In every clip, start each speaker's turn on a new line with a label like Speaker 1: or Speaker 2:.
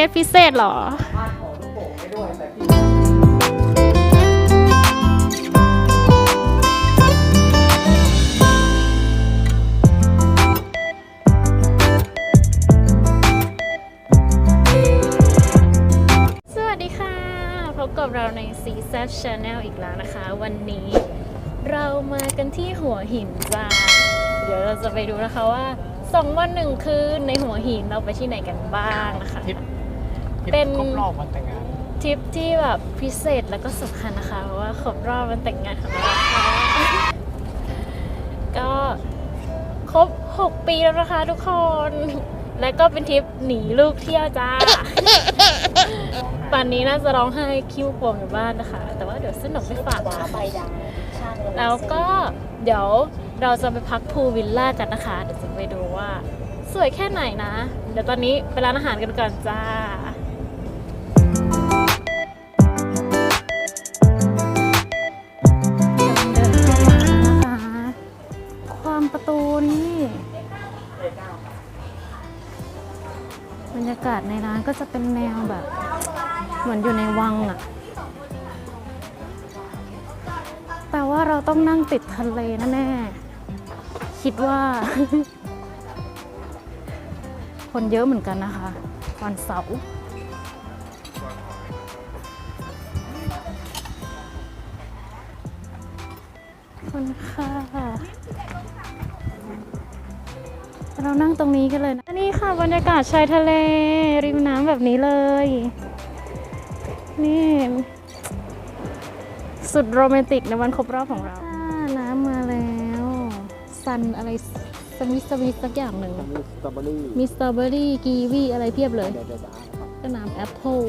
Speaker 1: กตพิเศษหรอ
Speaker 2: พาดของลูกโป่งไปด้วยแต่ที่
Speaker 1: สวัสดีค่ะพบกับเราใน c z Channel อีกแล้วนะคะ วันนี้เรามากันที่หัวหินจ้าเดี๋ยวเราจะไปดูนะคะว่าสองวันหนึ่งคืนในหัวหินเราไปที่ไหนกันบ้างนะคะ
Speaker 2: ทริป
Speaker 1: เป็น
Speaker 2: ครบรอบวันแต่งงาน
Speaker 1: ทริปที่แบบพิเศษแล้วก็สำคัญนะคะเพราะว่าครบรอบวันแต่งงานของเราค่ะก็ครบ 6 ปีแล้วนะคะทุกคน และก็เป็นทริปหนีลูกเที่ยวจ้าป่านนี้น่าจะร้องไห้คิ้วโป่งอยู่บ้านนะคะ แต่ว่าเดี๋ยวสนุกไปฝากค่ะแล้วก็เดี๋ยวเราจะไปพักพูลวิลล่ากันนะคะ เดี๋ยวจะไปดูว่า สวยแค่ไหนนะ เดี๋ยวตอนนี้ไปร้านอาหารกันก่อนจ้าากาศในร้านก็จะเป็นแนวแบบ เหมือนอยู่ในวังอะแต่ว่าเราต้องนั่งติดทะเลแน่ๆคิดว่า คนเยอะเหมือนกันนะคะ วันเสาร์คุณค่ะ เรานั่งตรงนี้กันเลยนะ นี่ค่ะบรรยากาศชายทะเล ริมน้ำแบบนี้เลย นี่ สุดโรแมนติกในวันครบรอบของเราอ่าน้ำมาแล้ว ซันอะไรสวิสสวิสสักอย่างหนึ่ง
Speaker 2: มีสตรอเบอรี่
Speaker 1: มีสตรอเบอรี่กีวีอะไรเพียบเลย
Speaker 2: เดี๋ยวเดี๋ยวจะอ่านนะครับ
Speaker 1: ก็น้ำแอปเปิล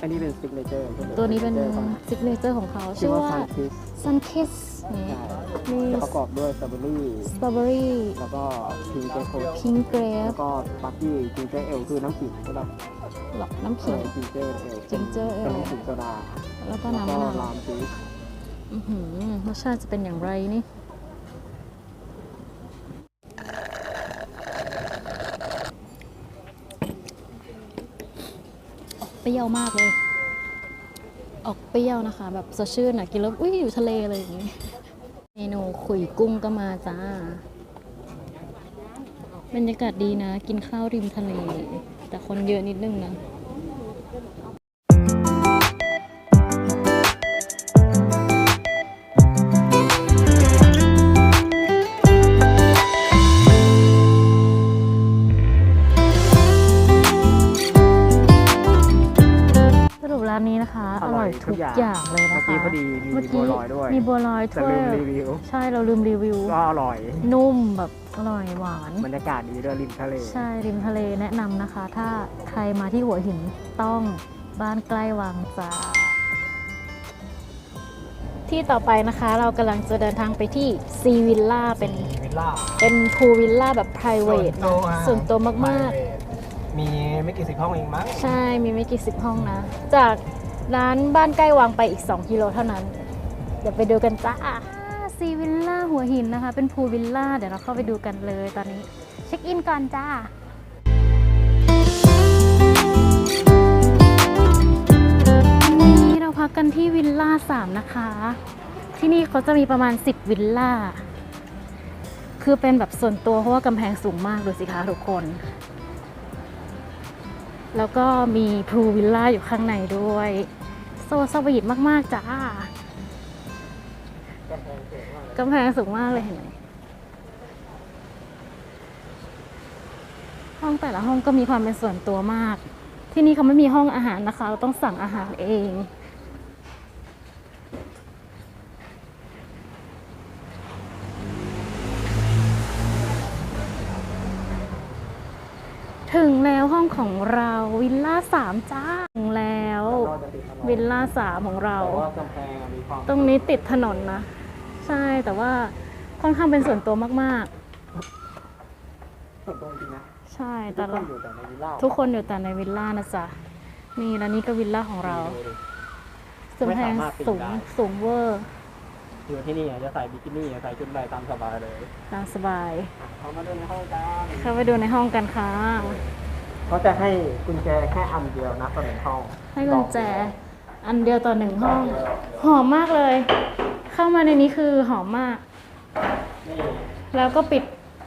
Speaker 2: อันนี้เป็นซิกเนเจอร์
Speaker 1: ตัวนี้เป็นซิกเนเจอร์ของเขา
Speaker 2: ชื่
Speaker 1: ชื่
Speaker 2: อ
Speaker 1: อ
Speaker 2: ว่า
Speaker 1: ว่า
Speaker 2: ซันคิส
Speaker 1: Sun Kiss นี่
Speaker 2: ใช่
Speaker 1: มี
Speaker 2: จะประกอบด้วยสตรอเบอรี่
Speaker 1: สตรอเบอรี่
Speaker 2: แล้วก็พิงเกอร์โค
Speaker 1: พิงเกร
Speaker 2: แล้
Speaker 1: ฟ
Speaker 2: วก็ปักกี้จิงเจอร์เอลคือน้ำขิงสำหรับ
Speaker 1: หลอกน้ำ
Speaker 2: เอ
Speaker 1: ขิง
Speaker 2: อจิงเจอร์เอล
Speaker 1: Ginger ale
Speaker 2: เป็นน้ำขิงโซดา
Speaker 1: แล้วก็
Speaker 2: แล้ว
Speaker 1: น้ำ
Speaker 2: ก็
Speaker 1: มะนาว
Speaker 2: ลามจูส
Speaker 1: อื้อหือรสชาติจะเป็นอย่างไรนี่เปรี้ยวมากเลย ออกเปรี้ยวนะคะ แบบสดชื่นอะ กินแล้วอุ้ยอยู่ทะเลเลยอย่างงี้ เมนูขุยกุ้งก็มาจ้า บรรยากาศดีนะ กินข้าวริมทะเล แต่คนเยอะนิดนึงนะ ยทุกอย่างเลย
Speaker 2: เมื่
Speaker 1: นะ
Speaker 2: อ
Speaker 1: คะ
Speaker 2: กี้พอดีมี
Speaker 1: เมื่อ
Speaker 2: บั
Speaker 1: กี้
Speaker 2: วลอยด้วย
Speaker 1: มีบัวลอย
Speaker 2: แต่
Speaker 1: ถ้วย
Speaker 2: ลืมรีวิว
Speaker 1: ใช่เราลืมรีวิว
Speaker 2: ก็อร่อย
Speaker 1: นุ่มแบบอร่อยหวาน
Speaker 2: บรรยากาศดีด้วยริมทะเล
Speaker 1: ใช่ริมทะเลแนะนำนะคะ ถ้าใครมาที่หัวหินต้องบ้านใกล้วังจ้าที่ต่อไปนะคะเรากำลังจะเดินทางไปที่ซีวิลล่าเป็น
Speaker 2: วิลล่า
Speaker 1: เป็นพูวิลล่าแบบ p r i v a t นะส่วนตัวมาก
Speaker 2: มีไม่กี่สิบห้องเองมั้ง
Speaker 1: ๆใช่มีไม่กี่สิบห้องนะ จาก ร้านบ้านใกล้วังไปอีก 2 กิโลเท่านั้น เดี๋ยวไปดูกันจ้าซีวิลล่าหัวหินนะคะ เป็นพูวิลล่า เดี๋ยวเราเข้าไปดูกันเลยตอนนี้ เช็คอินก่อนจ้านนี้เราพักกันที่วิลล่าสามนะคะ ที่นี่เขาจะมีประมาณ 10 วิลล่า คือเป็นแบบส่วนตัวเพราะว่ากำแพงสูงมากดูสิคะทุกคน แล้วก็มีพลูวิลล่าอยู่ข้างในด้วย โซสวีทมาก ๆ จ้ากำแพงสูงมากเลยเห็นไหมห้องแต่ละห้องก็มีความเป็นส่วนตัวมาก ที่นี่เขาไม่มีห้องอาหารนะคะ เราต้องสั่งอาหารเองถึงแล้วห้องของเราวิลล่าสามจ้า วิลล่าสามของเรา
Speaker 2: แต่ว่ากำแพงมีความ
Speaker 1: ตรงนี้ติดถนนนะ ใช่แต่ว่าค่อนข้างเป็นส่วนตัวมาก
Speaker 2: ส่วนตัวจริงนะ
Speaker 1: ๆ ใช่
Speaker 2: ทุ
Speaker 1: แต่
Speaker 2: กค
Speaker 1: เรา
Speaker 2: นอยู่แต่ในวิลล่า
Speaker 1: ทุกคนอยู่แต่ในวิลล่านะจ๊ะนี่แล้วนี่ก็วิลล่าของเรา
Speaker 2: ดูดิ
Speaker 1: สูงแพง
Speaker 2: ไม่สามารถปีน
Speaker 1: สูง
Speaker 2: ได้
Speaker 1: สูงเวอร์
Speaker 2: อยู่ที่นี่อะจะใส่บิกินี่อะใส่ชุดอะไรตามสบายเลย
Speaker 1: ตามสบาย
Speaker 2: อะเขามาดูในห้องกัน
Speaker 1: เข้าไปดูในห้องกันค่ะ
Speaker 2: เขาจะให้กุญแจแค่อันเดียวนะต่อหนึ่งห้อง
Speaker 1: ให้กุญแจ อันเดียวต่อหนึ่งห้อง หอมมากเลย เข้ามาในนี้คือหอมมาก
Speaker 2: นี่
Speaker 1: แล้วก็ปิด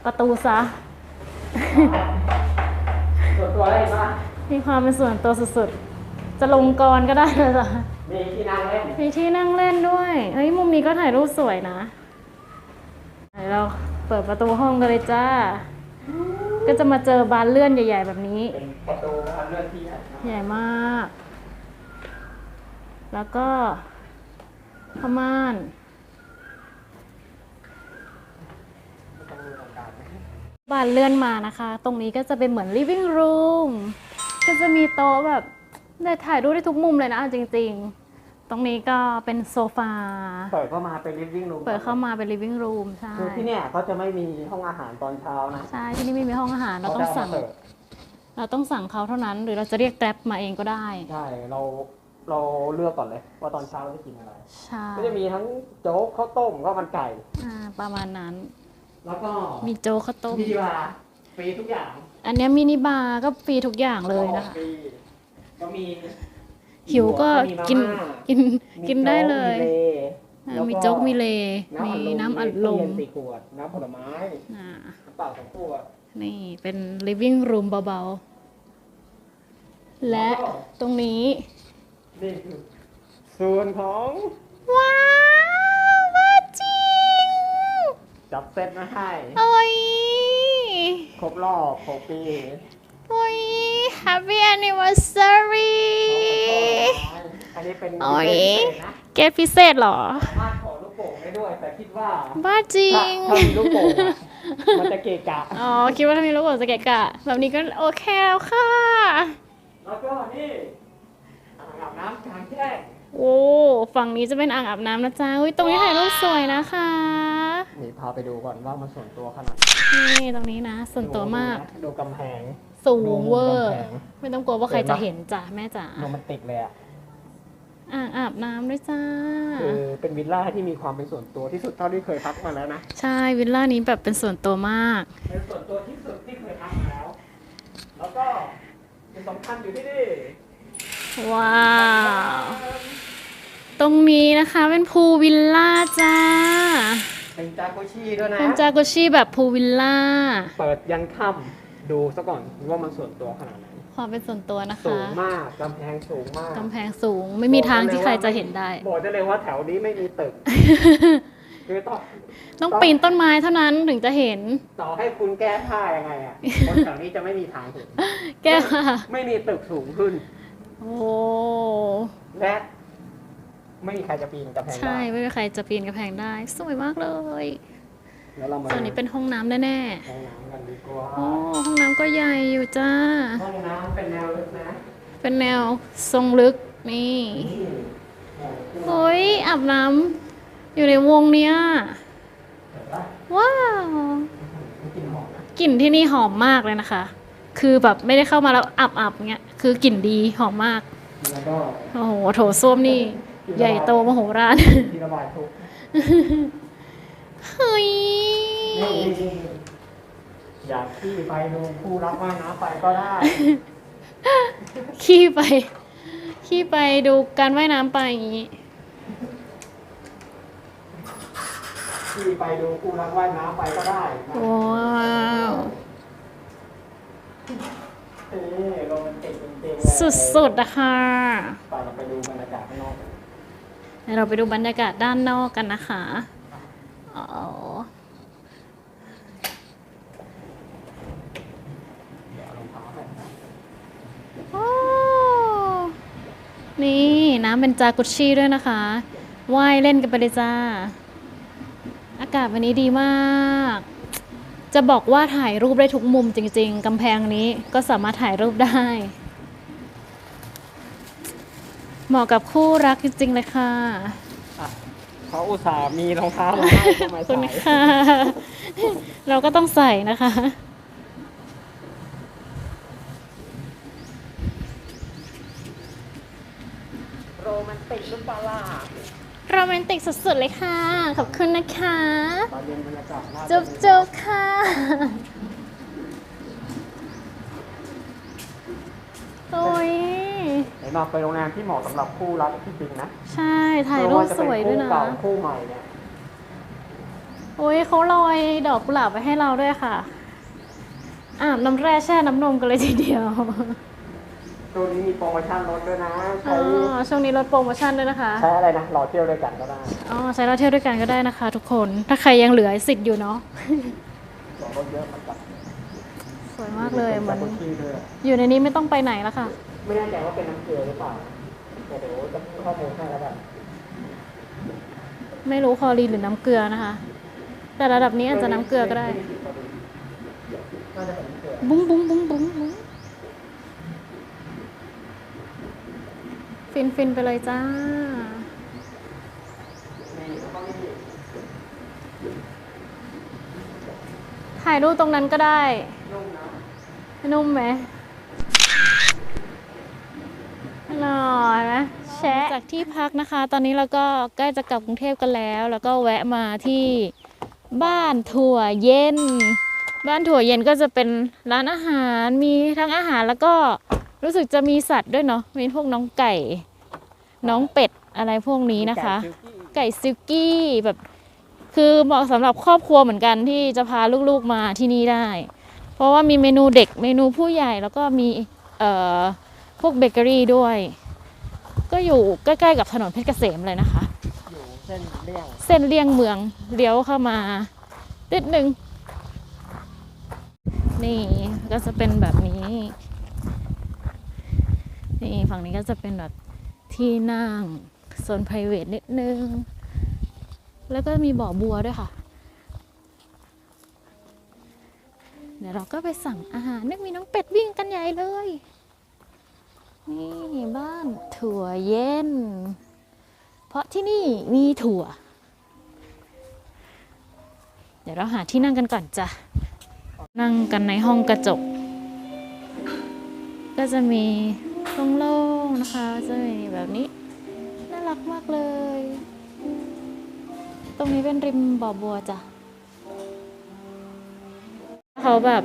Speaker 1: ประตูซะ
Speaker 2: ส่วนตัวอะไรบ้าง
Speaker 1: มีความเป็นส่วนตัวสุดๆ จะลงกรก็ได้เลยจ้ะ
Speaker 2: มีที่นั่งเล่น
Speaker 1: มีที่นั่งเล่นด้วย เฮ้ย มุมนี้ก็ถ่ายรูปสวยนะเดี๋ยวเราเปิดประตูห้องกันเลยจ้า ก็จะมาเจอบานเลื่อนใหญ่ ๆ แบบนี้
Speaker 2: เป็นประตูทางเลื่อนที่ใหญ่นะ
Speaker 1: ใหญ่มาก แล้วก็ผ้าม่าน
Speaker 2: ไม่ต้องดูตรงกลางนะ
Speaker 1: บานเลื่อนมานะคะ ตรงนี้ก็จะเป็นเหมือน living room ก็จะมีโต๊ะแบบได้ถ่ายรูปได้ทุกมุมเลยนะเอาจริง ๆ ตรงนี้ก็เป็นโซฟา
Speaker 2: เปิดเข้ามาเป็น living room
Speaker 1: เปิดเข้ามาเป็น living room ใช่
Speaker 2: คือที่เนี่ยเขาจะไม่มีห้องอาหารตอนเช้านะ
Speaker 1: ใช่ที่นี่ไม่มีห้องอาหารเราต้องสั่ง
Speaker 2: ขจะเมสิร์ฟ
Speaker 1: เราต้องสั่งเขาเท่านั้น หรือเราจะเรียกแกร็บมาเองก็ได้
Speaker 2: ใช่ เรา เราเลือกก่อนเลย ว่าตอนเช้าเราจะกินอะไร
Speaker 1: ใช่
Speaker 2: ก็จะมีทั้งโจ๊กข้าวต้มข้าวมันไก่
Speaker 1: อ่าประมาณนั้น
Speaker 2: แล้วก็
Speaker 1: มีโจ๊กข้าวต้ม
Speaker 2: มีบาร์ฟรีทุกอย่าง
Speaker 1: อันเนี้ยมินิบาร์ก็ฟรีทุกอย่างเลยนะคะ
Speaker 2: ฟรีก็มี
Speaker 1: หิวก็
Speaker 2: มีมา
Speaker 1: กิน
Speaker 2: ม่า
Speaker 1: กิน
Speaker 2: มี
Speaker 1: กินได้เลย
Speaker 2: โจ๊กมีเล
Speaker 1: อ่า
Speaker 2: แล้ว
Speaker 1: มีโจ๊กมีเลมี
Speaker 2: น้ำ
Speaker 1: น้ำ
Speaker 2: อั
Speaker 1: อั
Speaker 2: ด
Speaker 1: ด
Speaker 2: ล
Speaker 1: ล
Speaker 2: ม
Speaker 1: ม
Speaker 2: มีตู้เย็นสี่ขวดน้ำผลไม้
Speaker 1: อ่า
Speaker 2: น้ำเปล่าสองขวด
Speaker 1: นี่เป็น living room เบาๆ และตรงนี้
Speaker 2: นี่คือส่วนของ
Speaker 1: ว้าวมาจริง
Speaker 2: จับเซตมาให้
Speaker 1: โอ้ย
Speaker 2: ครบรอบ6ปี
Speaker 1: โอ้ย happy anniversary
Speaker 2: อันนี้เป็น
Speaker 1: โอ้ย
Speaker 2: พิเศษนะ
Speaker 1: เกตพิเศษเหรอ
Speaker 2: สามารถขอลูกโป่งได้ด้วยแต่คิดว่า
Speaker 1: บ้าจริ
Speaker 2: ถ้างถ้ามีลูกโป่งอะมันจะเกะกะ
Speaker 1: อ๋อ คิดว่าถ้ามีลูกโป่งจะเกะกะ แบบนี้ก็โอเคแล้วค่ะ
Speaker 2: แล้วก็นี่อ่างอาบ น้ำกลางแจ้ง
Speaker 1: โอ้ฝั่งนี้จะเป็นอ่างอาบน้ำนะจ๊ะอุ้ยตรงนี้ถ่ายรูปสวยนะคะ
Speaker 2: นี่พาไปดูก่อนว่ามันส่วนตัวขนาดไหน
Speaker 1: นี่ตรงนี้นะ ส่วนตัวมาก
Speaker 2: ดูกำแพง
Speaker 1: สูงเวอร์
Speaker 2: ดูมุมกำแพง
Speaker 1: ไม่ต้องกลัวว่าใครจะเห็นจ้ะแม่จ๋า
Speaker 2: โรแมนติกเลยอะ
Speaker 1: อ่างอาบน้ำด้วยจ้า
Speaker 2: คือเป็นวิลล่าที่มีความเป็นส่วนตัวที่สุดเท่าที่เคยพักมาแล้วนะ
Speaker 1: ใช่วิลล่านี้แบบเป็นส่วนตัวมาก
Speaker 2: เป็นส่วนตัวที่สุดที่เคยพักมาแล้ว แล้วก็เป็นสำคัญอยู่ที่นี่
Speaker 1: ว้าว ตรงนี้นะคะเป็นพูลวิลล่าจ้า
Speaker 2: เป็นจากุชิด้วยนะ
Speaker 1: เป็นจากุชิแบบพูลวิลล่า
Speaker 2: เปิดยันค่ำดูซะก่อนว่ามันส่วนตัวขนาดไหน
Speaker 1: ความเป็นส่วนตัวนะ
Speaker 2: สู
Speaker 1: คะ
Speaker 2: งมาก กำแพงสูงมาก
Speaker 1: กำแพงสูงไม่มีทางที่ใครจะเห็นได้
Speaker 2: บอกได้เลยว่าแถวนี้ไม่มีตึก คือต่อ
Speaker 1: ต้องปีนต้นไม้เท่านั้นถึงจะเห็น
Speaker 2: ต่อให้คุณแก้ผ้ายังไงอะคนแถวนี้จะไม่มีทางเห็น
Speaker 1: แก้ค่ะ
Speaker 2: ไม่มีตึกสูงขึ้น
Speaker 1: โอ้
Speaker 2: และไม่มีใครจะปีนกำแพง
Speaker 1: ใช่
Speaker 2: ได้
Speaker 1: ไม่มีใครจะปีนกำแพงได้สวยมากเลย
Speaker 2: แล้วเรามา
Speaker 1: ส่วนนี้เป็นห้องน้ำแน่
Speaker 2: ห้องน้ำกันดีกว่า
Speaker 1: ๆโอ้ห้องน้ำก็ใหญ่อยู่จ้า
Speaker 2: ห้องน้ำเป็นแนวลึกนะ
Speaker 1: เป็นแนวทรงลึกนี่
Speaker 2: นี่โอ้โห
Speaker 1: โอ้ยอาบน้ำอยู่ในวงเนี้ย
Speaker 2: เห็นปะ
Speaker 1: ว้าว
Speaker 2: มันกลิ่นหอมนะ
Speaker 1: กลิ่นที่นี่หอมมากเลยนะคะ คือแบบไม่ได้เข้ามาแล้วอับอับๆเงี้ย คือกลิ่นดีหอมมาก
Speaker 2: แล้วก็
Speaker 1: โอ้โหโถส้วมนี่ ใหญ่โตมโหฬาร
Speaker 2: ที่ระบายทุกข์
Speaker 1: เฮ้ย
Speaker 2: นี่อยากที่ไปดูผู้รับว่ายน้ำไปก็ได้
Speaker 1: ขี้ไป ขี้ไปดูการว่ายน้ำไปอย่างนี้
Speaker 2: ที่ไปดูผู้รับว่ายน้ำไปก็ได้นะ
Speaker 1: ว้าว
Speaker 2: เอ้โรแมนติกจริงๆเลย
Speaker 1: สุดๆนะคะ
Speaker 2: ไปเราไปดูบรรยากาศข้างนอกกัน
Speaker 1: เดี๋ยวเราไปดูบรรยากาศด้านนอกกันนะคะ อ๋อ
Speaker 2: เดี๋ยวเอารองเท้าให้
Speaker 1: โอ้นี่น้ำเป็นจากุชิด้วยนะคะว่ายเล่นกันไปเลยจ้า อากาศวันนี้ดีมาก จะบอกว่าถ่ายรูปได้ทุกมุมจริง ๆ กำแพงนี้ก็สามารถถ่ายรูปได้ เหมาะกับคู่รักจริง ๆ เลยค่ะ
Speaker 2: อะเขาอุตส่าห์มีรองเท้ามาให้ก็มา
Speaker 1: ขอบคุณ
Speaker 2: ใส่
Speaker 1: ค่ะ เราก็ต้องใส่นะคะ
Speaker 2: โรแมนติกหรือเปล่าล่ะ
Speaker 1: โรรแมนติกสุดๆเลยค่ะ ขอบคุณนะคะ
Speaker 2: ตอนเย็นบรรยากาศน่า
Speaker 1: จุ๊บจุ๊บค่ะ โอ้ย
Speaker 2: เดี๋ยวเราไปโรงแรมที่เหมาะสำหรับคู่รักที่จริงนะ
Speaker 1: ใช่ ถ่ายรูปสวยด้วยนะ
Speaker 2: ไม่าจเป็คู่เก่าคู่ใหม่เนี่ย
Speaker 1: โอ้ยเขาลอยดอกกุหลาบไปให้เราด้วยค่ะอาบน้ำแร่แช่น้ำนมกันเลยทีเดียว
Speaker 2: ตัวนี้มีโปรโมชั่นลดด้วยนะใช้
Speaker 1: อ๋อช่วงนี้ลดโปรโมชั่นด้วยนะคะ
Speaker 2: ใช้อะไรนะรอเที่ยวด้วยกันก็ได้
Speaker 1: อ๋อใช้เราเที่ยวด้วยกันก็ได้นะคะ ทุกคน ถ้าใครยังเหลือสิทธิ์อยู่เนาะ
Speaker 2: ส่วนลดเยอะเหมือนกัน
Speaker 1: สวยมากเลยเหมือน
Speaker 2: ป็ที่ด้วย
Speaker 1: อยู่ในนี้ไม่ต้องไปไหนแล้วค่ะ
Speaker 2: ไม่แน่ใจว่าเป็นน้ำเกลือหรือเปล่าแต่เดี๋ยวจะให้ข้อมูลให้แล้วกัน
Speaker 1: ไม่รู้คลอรีนหรือน้ำเกลือนะคะ แต่ระดับนี้อาจจะน้ำเกลือก็ได้
Speaker 2: น่าจะเป็นน้ำเกลือ
Speaker 1: บุ้งบุ้งบุ้งบุ้งบุ้ง ฟินฟินไปเลยจ้า ถ่ายรูปตรงนั้นก็ได้
Speaker 2: นุ่ม
Speaker 1: ไหมหน่อยไหมแชะจากที่พักนะคะ ตอนนี้เราก็ใกล้จะกลับกรุงเทพกันแล้ว แล้วก็แวะมาที่บ้านถั่วเย็น บ้านถั่วเย็นก็จะเป็นร้านอาหารมีทั้งอาหารแล้วก็รู้สึกจะมีสัตว์ด้วยเนาะมีพวกน้องไก่ น้องเป็ดอะไรพวกนี้นะคะ ไก่ซิลกี้แบบ คือเหมาะสำหรับครอบครัวเหมือนกันที่จะพาลูกๆมาที่นี่ได้ เพราะว่ามีเมนูเด็กเมนูผู้ใหญ่แล้วก็มีเอ่อพวกเบเกอรี่ด้วย ก็อยู่ใกล้ๆกับถนนเพชรเกษมเลยนะคะ
Speaker 2: อยู่เส้นเลี่ยง
Speaker 1: เส้นเลี่ยงเมืองเลี้ยวเข้ามานิดนึงนี่ก็จะเป็นแบบนี้ นี่ฝั่งนี้ก็จะเป็นแบบ ที่นั่งโซน p r i v a t นิดนึง แล้วก็มีบ่อบัวด้วยค่ะ เดี๋ยวเราก็ไปสั่งอาหารนึกมีน้องเป็ดวิ่งกันใหญ่เลย นี่บ้านถั่วเย็น เพราะที่นี่มีถั่ว เดี๋ยวเราหาที่นั่งกันก่อนจ้ะ นั่งกันในห้องกระจก ก็จะมีโล่ง นะคะจะมีแบบนี้ น่ารักมากเลย ตรงนี้เป็นริมบ่อบัวจ้ะเขาแบบ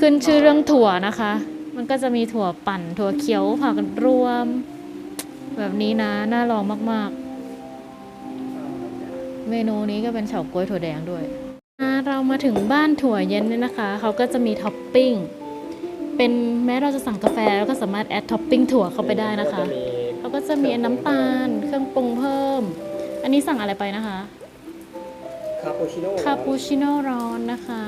Speaker 1: ขึ้นชื่อเรื่องถั่วนะคะ มันก็จะมีถั่วปั่น ถั่วเขียวผักรวม แบบนี้นะ น่าลองมาก ๆ เมนูนี้ก็เป็นเฉาก๊วยถั่วแดงด้วย เรามาถึงบ้านถั่วเย็นเนี่ยนะคะ เขาก็จะมีท็อปปิ้ง เป็นแม้เราจะสั่งกาแฟเราก็สามารถแอดท็อปปิ้งถั่วเข้าไปได้นะคะ
Speaker 2: ก็จมี
Speaker 1: เขาก็จะมีน้ำตาล เครื่องปรุงเพิ่ม อันนี้สั่งอะไรไปนะคะ
Speaker 2: คาปูชิโน่
Speaker 1: คาปูชิโน่ร้อนนะคะ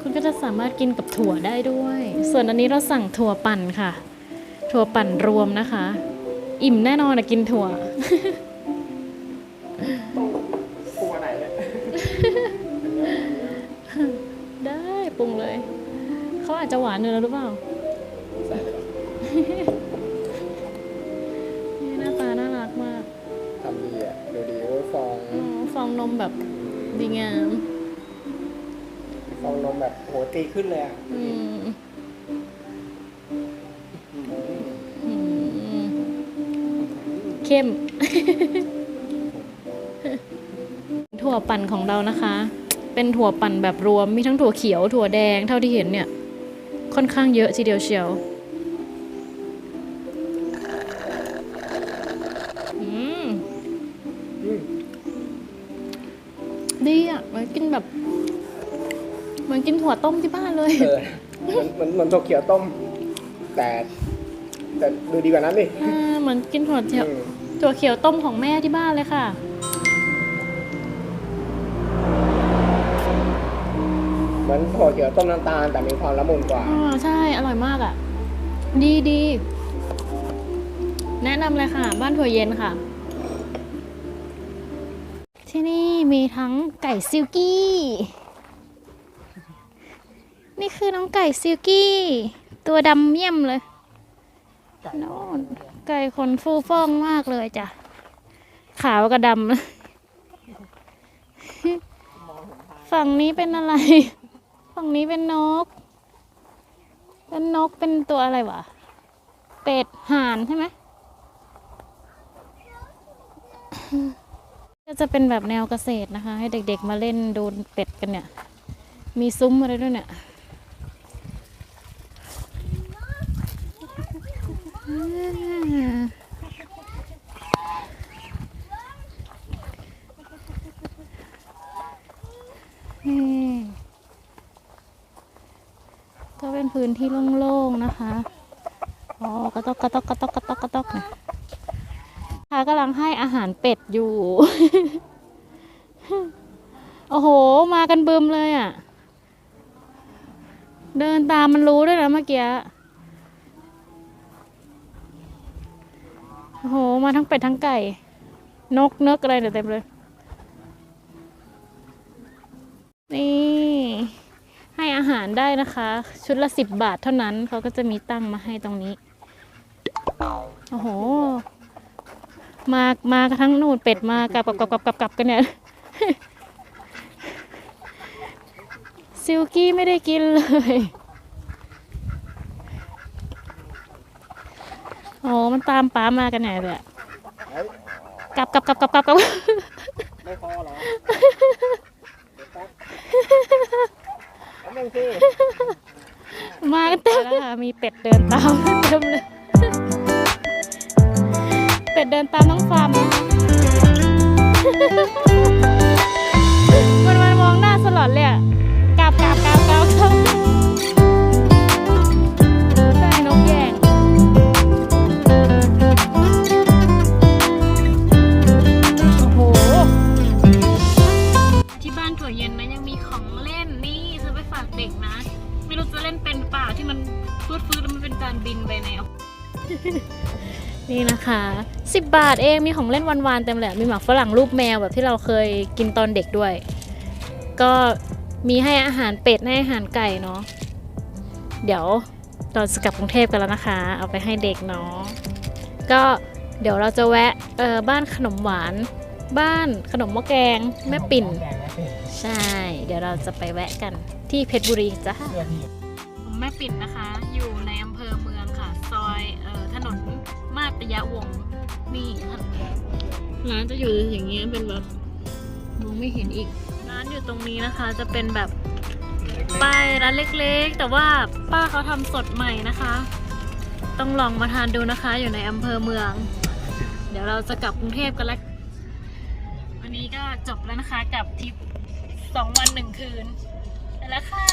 Speaker 1: คุณก็จะสามารถกินกับถั่วได้ด้วย ส่วนอันนี้เราสั่งถั่วปั่นค่ะ ถั่วปั่นรวมนะคะ อิ่มแน่นอนอะกินถั่ว
Speaker 2: ปรุงอันไหนเนี่ย
Speaker 1: ได้ปรุงเลย เขาอาจจะหวานเนื้อหรือเปล่า
Speaker 2: ใส่เลย
Speaker 1: นี่หน้าตาน่ารักมาก
Speaker 2: ทำดีอะดูดีโอ้ยฟอง
Speaker 1: อ๋อฟองนมแบบดีงาม
Speaker 2: ฟองนมแบบโหตีขึ้นเลยอะ
Speaker 1: อืมอืมเข้ม ถั่วปั่นของเรานะคะ เป็นถั่วปั่นแบบรวมมีทั้งถั่วเขียวถั่วแดงเท่าที่เห็นเนี่ย ค่อนข้างเยอะทีเดียวเชียวอืม
Speaker 2: อืม
Speaker 1: ดีอะเหมือนกินแบบเหมือนกินถั่วต้มที่บ้านเลย
Speaker 2: เออเหมือนเหมือนเหมือนถั่วเขียวต้ม แต่แต่ดูดีกว่านั้นดิ
Speaker 1: อ่าเหมือนกินถั่วเขียว
Speaker 2: อืม
Speaker 1: ถั่วเขียวต้มของแม่ที่บ้านเลยค่ะ
Speaker 2: มือนถั่วเขียวต้มน้ำตาลแต่มีความละมุนกว่า
Speaker 1: อ๋อใช่ อร่อยมากอะ ดีดี แนะนำเลยค่ะ บ้านถั่วเย็นค่ะ ที่นี่มีทั้งไก่ซิลกี้ นี่คือน้องไก่ซิลกี้ ตัวดำเยี่ยมเลยโน่นไก่ขนฟูฟ่องมากเลยจ้ะ ขาวกับดำ ฝั่งนี้เป็นอะไร ฝั่งนี้เป็นนก เป็นนกเป็นตัวอะไรวะ เป็ดห่านใช่ไหมก็จะเป็นแบบแนวเกษตรนะคะ ให้เด็กๆมาเล่นดนเป็ดกันเนี่ย มีซุ้มอะไรด้วยเนี่ยอมนี่ก็เป็น พื้นที่โล่งๆนะคะ อ๋อกระตอกกระตอกกระตอกกระตอกกระตอกนี่ยค่ะกำลังให้อาหารเป็ดอยู่ โอ้โห มากันบึมเลยอะ เดินตามมันรู้ด้วยนะเมื่อกี้ โอ้โห มาทั้งเป็ดทั้งไก่ นกเนกอะไรเต็มเลย นี่ ให้อาหารได้นะคะ ชุดละสิบบาทเท่านั้นเขาก็จะมีตั้งมาให้ตรงนี้ โอ้โห มามากทั้งนู่นเป็ดมากลับกลับกลับกลับกลับกลับกันเนี่ยซิลกี้ไม่ได้กินเลยโอ้มันตามป้ามากันไหนเลยกลับกลับกลับกลับกลับกับ
Speaker 2: ไม่พอหรอ เดี๋ยวแป๊บแป๊บนึงสิ
Speaker 1: มาเต็มแล้วค่ะมีเป็ดเดินตามเต็มเลย เป็ดเดินตามน้องฟาร์มมันมันมองหน้าสลอดเลยอะกราบกราบกราบกราบ นี่นะคะสิบบาทเองมีของเล่นวันๆเต็มเลย มีหมากฝรั่งรูปแมวแบบที่เราเคยกินตอนเด็กด้วย ก็มีให้อาหารเป็ดให้อาหารไก่เนาะเดี๋ยวเราจะกลับกรุงเทพกันแล้วนะคะ เอาไปให้เด็กเนาะก็เดี๋ยวเราจะแวะเออบ้านขนมหวาน บ้านขนมหม้อแกงแม่ปิ่น
Speaker 2: แกงแม่ปิ่น
Speaker 1: ใช่ เดี๋ยวเราจะไปแวะกันที่เพชรบุรีจ้า
Speaker 2: เพื่อที่
Speaker 1: แม่ปิ่นนะคะ ตยะวงศ์นี่ค่ะร้านจะอยู่อย่างเงี้ยเป็นแบบมองไม่เห็นอีก ร้านอยู่ตรงนี้นะคะ จะเป็นแบบป้ายร้านเล็กๆ แต่ว่าป้าเขาทำสดใหม่นะคะ ต้องลองมาทานดูนะคะ อยู่ในอำเภอเมือง เดี๋ยวเราจะกลับกรุงเทพกันแล้ววันนี้ก็จบแล้วนะคะกับทริปสองวันหนึ่งคืนไปแล้วค่ะ